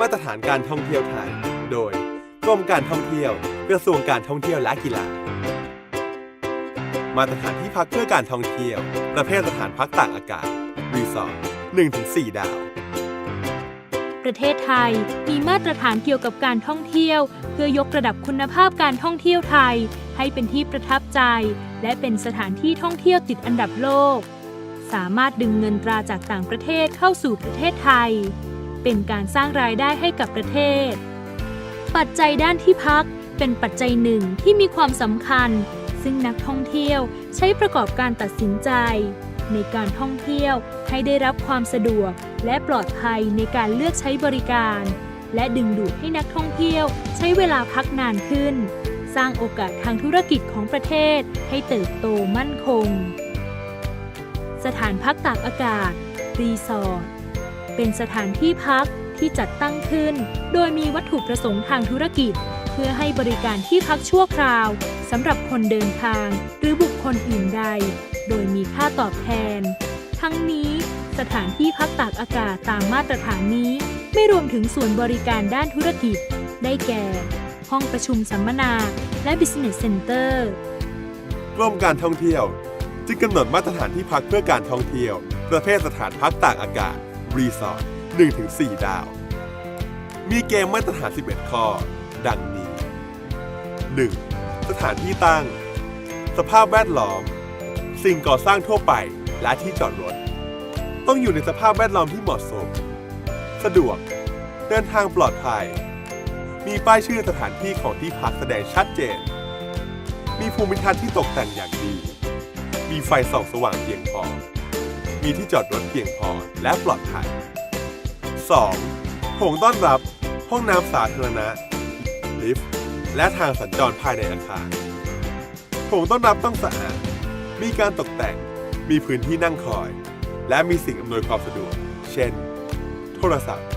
มาตรฐานการท่องเที่ยวไทย โดยกรมการท่องเที่ยว กระทรวงการท่องเที่ยวและกีฬา มาตรฐานที่พักเพื่อการท่องเที่ยว ประเภทสถานพักตากอากาศ รีสอร์ท1-4 ดาว ประเทศไทยมีมาตรฐานเกี่ยวกับการท่องเที่ยว เพื่อยกระดับคุณภาพการท่องเที่ยวไทย ให้เป็นที่ประทับใจ และเป็นสถานที่ท่องเที่ยวติดอันดับโลก สามารถดึงเงินตราจากต่างประเทศเข้าสู่ประเทศไทย เป็นการสร้างรายได้ให้กับประเทศ ปัจจัยด้านที่พักเป็นปัจจัยหนึ่งที่มีความสำคัญ ซึ่งนักท่องเที่ยวใช้ประกอบการตัดสินใจ ในการท่องเที่ยวให้ได้รับความสะดวกและปลอดภัยในการเลือกใช้บริการ และดึงดูดให้นักท่องเที่ยวใช้เวลาพักนานขึ้น สร้างโอกาสทางธุรกิจของประเทศให้เติบโตมั่นคง สถานพักตากอากาศ รีสอร์ท เป็นสถานที่พักที่จัดตั้งขึ้น โดยมีวัตถุประสงค์ทางธุรกิจ เพื่อให้บริการที่พักชั่วคราวสำหรับคนเดินทาง หรือบุคคลอื่นใด โดยมีค่าตอบแทน ทั้งนี้สถานที่พักตากอากาศตามมาตรฐานนี้ ไม่รวมถึงส่วนบริการด้านธุรกิจ ได้แก่ ห้องประชุมสัมมนา และ Business Center กรมการท่องเที่ยว จึงกำหนดมาตรฐานที่พักเพื่อการท่องเที่ยว ประเภทสถานพักตากอากาศ รีสอร์ท1-4 ดาว มีเกณฑ์มาตรฐาน 11 ข้อ ดังนี้ 1. สถานที่ตั้ง สภาพแวดล้อม สิ่งก่อสร้างทั่วไปและที่จอดรถ ต้องอยู่ในสภาพแวดล้อมที่เหมาะสม สะดวก เดินทางปลอดภัย มีป้ายชื่อสถานที่ของที่พักแสดงชัดเจน มีภูมิทัศน์ที่ตกแต่งอย่างดี มีไฟส่องสว่างเพียงพอ มีที่จอดรถเพียงพอและปลอดภัย 2. โถงต้อนรับ ห้องน้ำสาธารณะ ลิฟต์ และทางสัญจรภายในอาคารโถงต้อนรับต้องสะอาด มีการตกแต่ง มีพื้นที่นั่งคอย และมีสิ่งอำนวยความสะดวก เช่น โทรศัพท์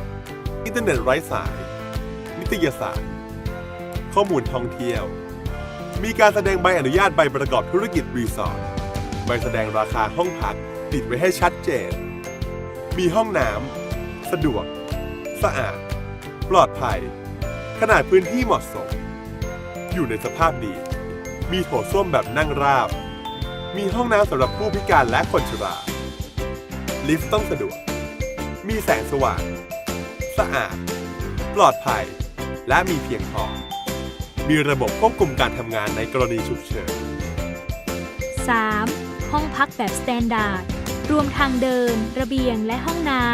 อินเทอร์เน็ตไร้สาย นิตยสาร ข้อมูลท่องเที่ยว มีการแสดงใบอนุญาตใบประกอบธุรกิจรีสอร์ท ใบแสดงราคาห้องพัก ติดไว้ให้ชัดเจน มีห้องน้ำสะดวก สะอาด ปลอดภัย ขนาดพื้นที่เหมาะสม อยู่ในสภาพดี มีโถส้วมแบบนั่งราบ มีห้องน้ำสำหรับผู้พิการและคนชราลิฟต์ต้องสะดวก มีแสงสว่าง สะอาด ปลอดภัย และมีเพียงพอ มีระบบควบคุมการทำงานในกรณีฉุกเฉิน 3. ห้องพักแบบสแตนดาร์ด รวมทางเดิน ระเบียงและห้องน้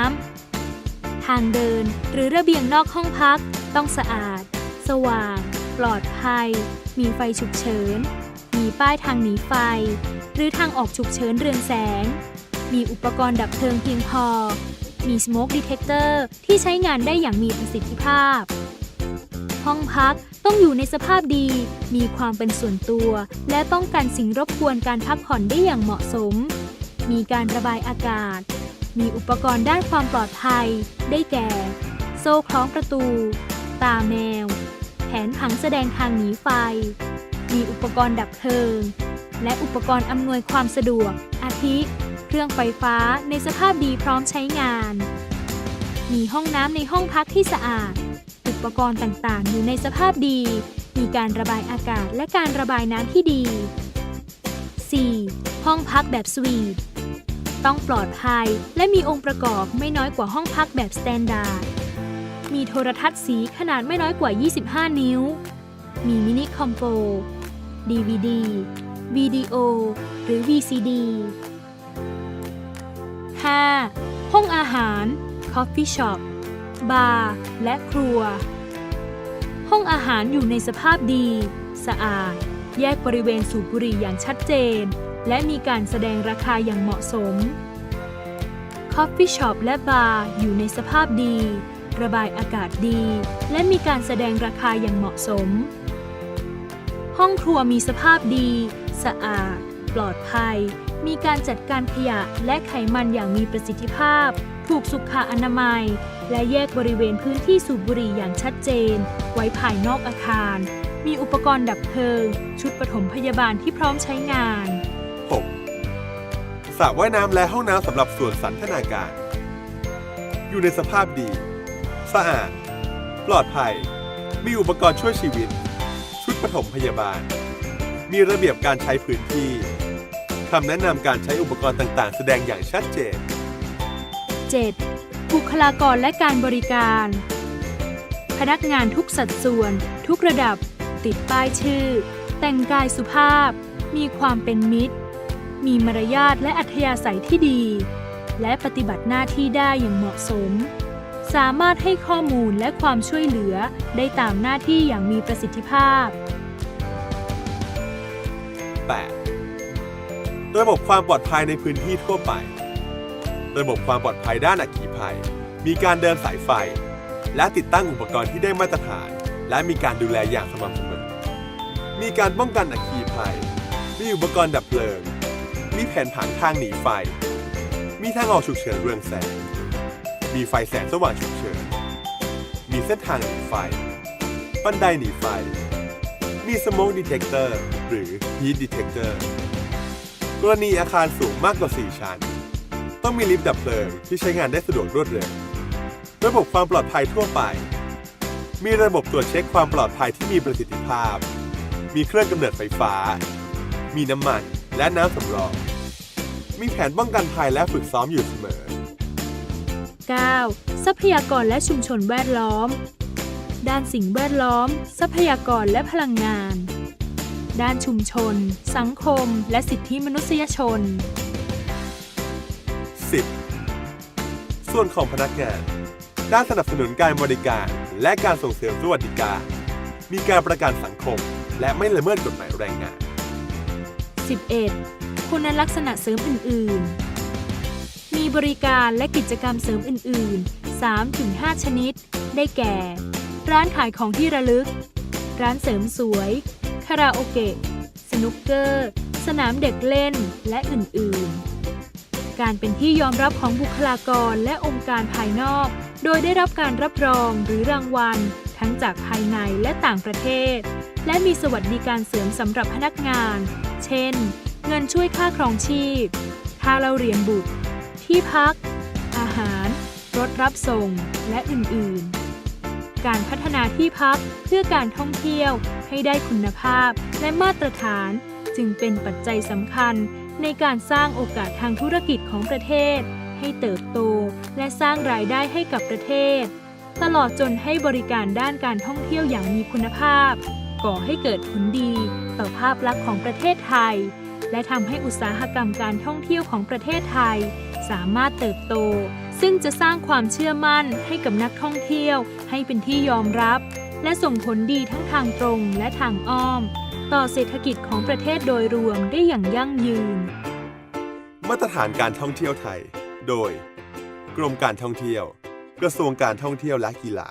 ำ ทางเดินหรือระเบียงนอกห้องพัก ต้องสะอาด สว่าง ปลอดภัย มีไฟฉุกเฉิน มีป้ายทางหนีไฟ หรือทางออกฉุกเฉินเรืองแสง มีอุปกรณ์ดับเพลิงเพียงพอ มี smoke detector ที่ใช้งานได้อย่างมีประสิทธิภาพ ห้องพักต้องอยู่ในสภาพดี มีความเป็นส่วนตัว และป้องกันสิ่งรบกวนการพักผ่อนได้อย่างเหมาะสม มีการระบายอากาศ มีอุปกรณ์ด้านความปลอดภัย ได้แก่ โซ่คล้องประตู ตาแมว แผนผังแสดงทางหนีไฟ มีอุปกรณ์ดับเพลิง และอุปกรณ์อำนวยความสะดวก อาทิ เครื่องไฟฟ้าในสภาพดีพร้อมใช้งาน มีห้องน้ำในห้องพักที่สะอาด อุปกรณ์ต่างๆ อยู่ในสภาพดี มีการระบายอากาศและการระบายน้ำที่ดี 4. ห้องพักแบบสวีท ต้องปลอดภัย และมีองค์ประกอบไม่น้อยกว่าห้องพักแบบสแตนดาร์ด มีโทรทัศน์สีขนาดไม่น้อยกว่า 25 นิ้ว มีมินิคอมโป DVD วิดีโอ หรือ VCD 5. ห้องอาหาร Coffee Shop บาร์และครัว ห้องอาหารอยู่ในสภาพดี สะอาด แยกบริเวณสูบบุหรี่อย่างชัดเจน และมีการแสดงราคาอย่างเหมาะสม Coffee Shop และบาร์อยู่ในสภาพดี ระบายอากาศดี และมีการแสดงราคาอย่างเหมาะสม ห้องครัวมีสภาพดี สะอาด ปลอดภัย มีการจัดการขยะและไขมันอย่างมีประสิทธิภาพ ถูกสุขอนามัย และแยกบริเวณพื้นที่สูบบุหรี่อย่างชัดเจน ไว้ภายนอกอาคาร มีอุปกรณ์ดับเพลิง ชุดปฐมพยาบาลที่พร้อมใช้งาน 6. สระว่ายน้ำและห้องน้ำสำหรับส่วนสันทนาการ อยู่ในสภาพดี สะอาด ปลอดภัย มีอุปกรณ์ช่วยชีวิต ชุดปฐมพยาบาล มีระเบียบการใช้พื้นที่คำแนะนำการใช้อุปกรณ์ต่างๆ แสดงอย่างชัดเจน 7. บุคลากรและการบริการ พนักงานทุกสัดส่วน ทุกระดับ ติดป้ายชื่อ แต่งกายสุภาพ มีความเป็นมิตร มีมารยาทและอัธยาศัยที่ดี และปฏิบัติหน้าที่ได้อย่างเหมาะสม สามารถให้ข้อมูลและความช่วยเหลือได้ตามหน้าที่อย่างมีประสิทธิภาพ 8. ระบบความปลอดภัยในพื้นที่ทั่วไป ระบบความปลอดภัยด้านอัคคีภัย มีการเดินสายไฟ และติดตั้งอุปกรณ์ที่ได้มาตรฐาน และมีการดูแลอย่างสม่ำเสมอ มีการป้องกันอัคคีภัย มีอุปกรณ์ดับเพลิง มีแผนผังทางหนีไฟ มีทางออกฉุกเฉินเรืองแสง มีไฟแสงสว่างฉุกเฉิน มีเส้นทางหนีไฟ บันไดหนีไฟ มีสโมกดีเทคเตอร์หรือ Heat Detector กรณีอาคารสูงมากกว่า 4 ชั้น ต้องมีลิฟต์ดับเพลิงที่ใช้งานได้สะดวกรวดเร็ว ระบบความปลอดภัยทั่วไป มีระบบตรวจเช็คความปลอดภัยที่มีประสิทธิภาพ มีเครื่องกำเนิดไฟฟ้า มีน้ำมัน และน้ำสำรอง มีแผนป้องกันภัยและฝึกซ้อมอยู่เสมอ 9. ทรัพยากรและชุมชนแวดล้อม ด้านสิ่งแวดล้อม ทรัพยากรและพลังงาน ด้านชุมชน สังคม และสิทธิมนุษยชน 10. ส่วนของพนักงาน ด้านสนับสนุนการบริการและการส่งเสริมสวัสดิการ มีการประกันสังคม และไม่ละเมิดกฎหมายแรงงาน 11. คุณลักษณะเสริมอื่น ๆ มีบริการและกิจกรรมเสริมอื่น ๆ 3-5 ชนิด ได้แก่ ร้านขายของที่ระลึก ร้านเสริมสวย คาราโอเกะ สนุกเกอร์ สนามเด็กเล่น และอื่น ๆการเป็นที่ยอมรับของบุคลากรและองค์การภายนอก โดยได้รับการรับรองหรือรางวัล ทั้งจากภายในและต่างประเทศ และมีสวัสดิการเสริมสำหรับพนักงาน เช่น เงินช่วยค่าครองชีพ ค่าเล่าเรียนบุตร ที่พัก อาหาร รถรับส่ง และอื่น ๆ การพัฒนาที่พักเพื่อการท่องเที่ยวให้ได้คุณภาพและมาตรฐาน จึงเป็นปัจจัยสำคัญในการสร้างโอกาสทางธุรกิจของประเทศ ให้เติบโตและสร้างรายได้ให้กับประเทศ ตลอดจนให้บริการด้านการท่องเที่ยวอย่างมีคุณภาพ ก่อให้เกิดผลดีต่อภาพลักษณ์ของประเทศไทย และทำให้อุตสาหกรรมการท่องเที่ยวของประเทศไทย สามารถเติบโต ซึ่งจะสร้างความเชื่อมั่นให้กับนักท่องเที่ยว ให้เป็นที่ยอมรับ และส่งผลดีทั้งทางตรงและทางอ้อม ต่อเศรษฐกิจของประเทศโดยรวมได้อย่างยั่งยืน มาตรฐานการท่องเที่ยวไทย โดย กรมการท่องเที่ยว กระทรวงการท่องเที่ยวและกีฬา